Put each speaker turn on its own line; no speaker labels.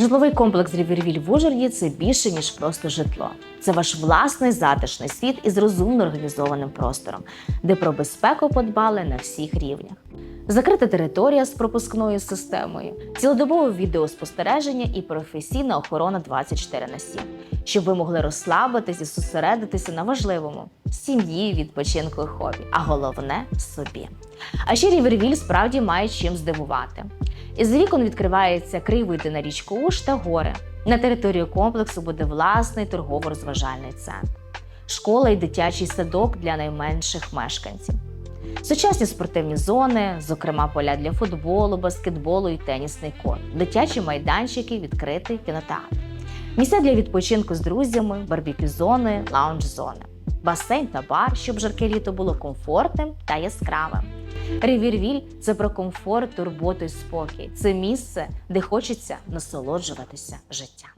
Житловий комплекс Рівервіль в Ужгороді – це більше ніж просто житло. Це ваш власний затишний світ із розумно організованим простором, де про безпеку подбали на всіх рівнях. Закрита територія з пропускною системою, цілодобове відеоспостереження і професійна охорона 24 на 7, щоб ви могли розслабитись і зосередитися на важливому сім'ї, відпочинку і хобі, а головне собі. А ще Рівервіль справді має чим здивувати. Із вікон відкривається кривий на річку Уж та гори. На території комплексу буде власний торгово-розважальний центр, школа і дитячий садок для найменших мешканців. Сучасні спортивні зони, зокрема поля для футболу, баскетболу і тенісний корт, дитячі майданчики, відкритий кінотеатр, місця для відпочинку з друзями, барбекю-зони, лаунж-зони, басейн та бар, щоб жарке літо було комфортним та яскравим. Ревірвіль це про комфорт, турботу і спокій. Це місце, де хочеться насолоджуватися життям.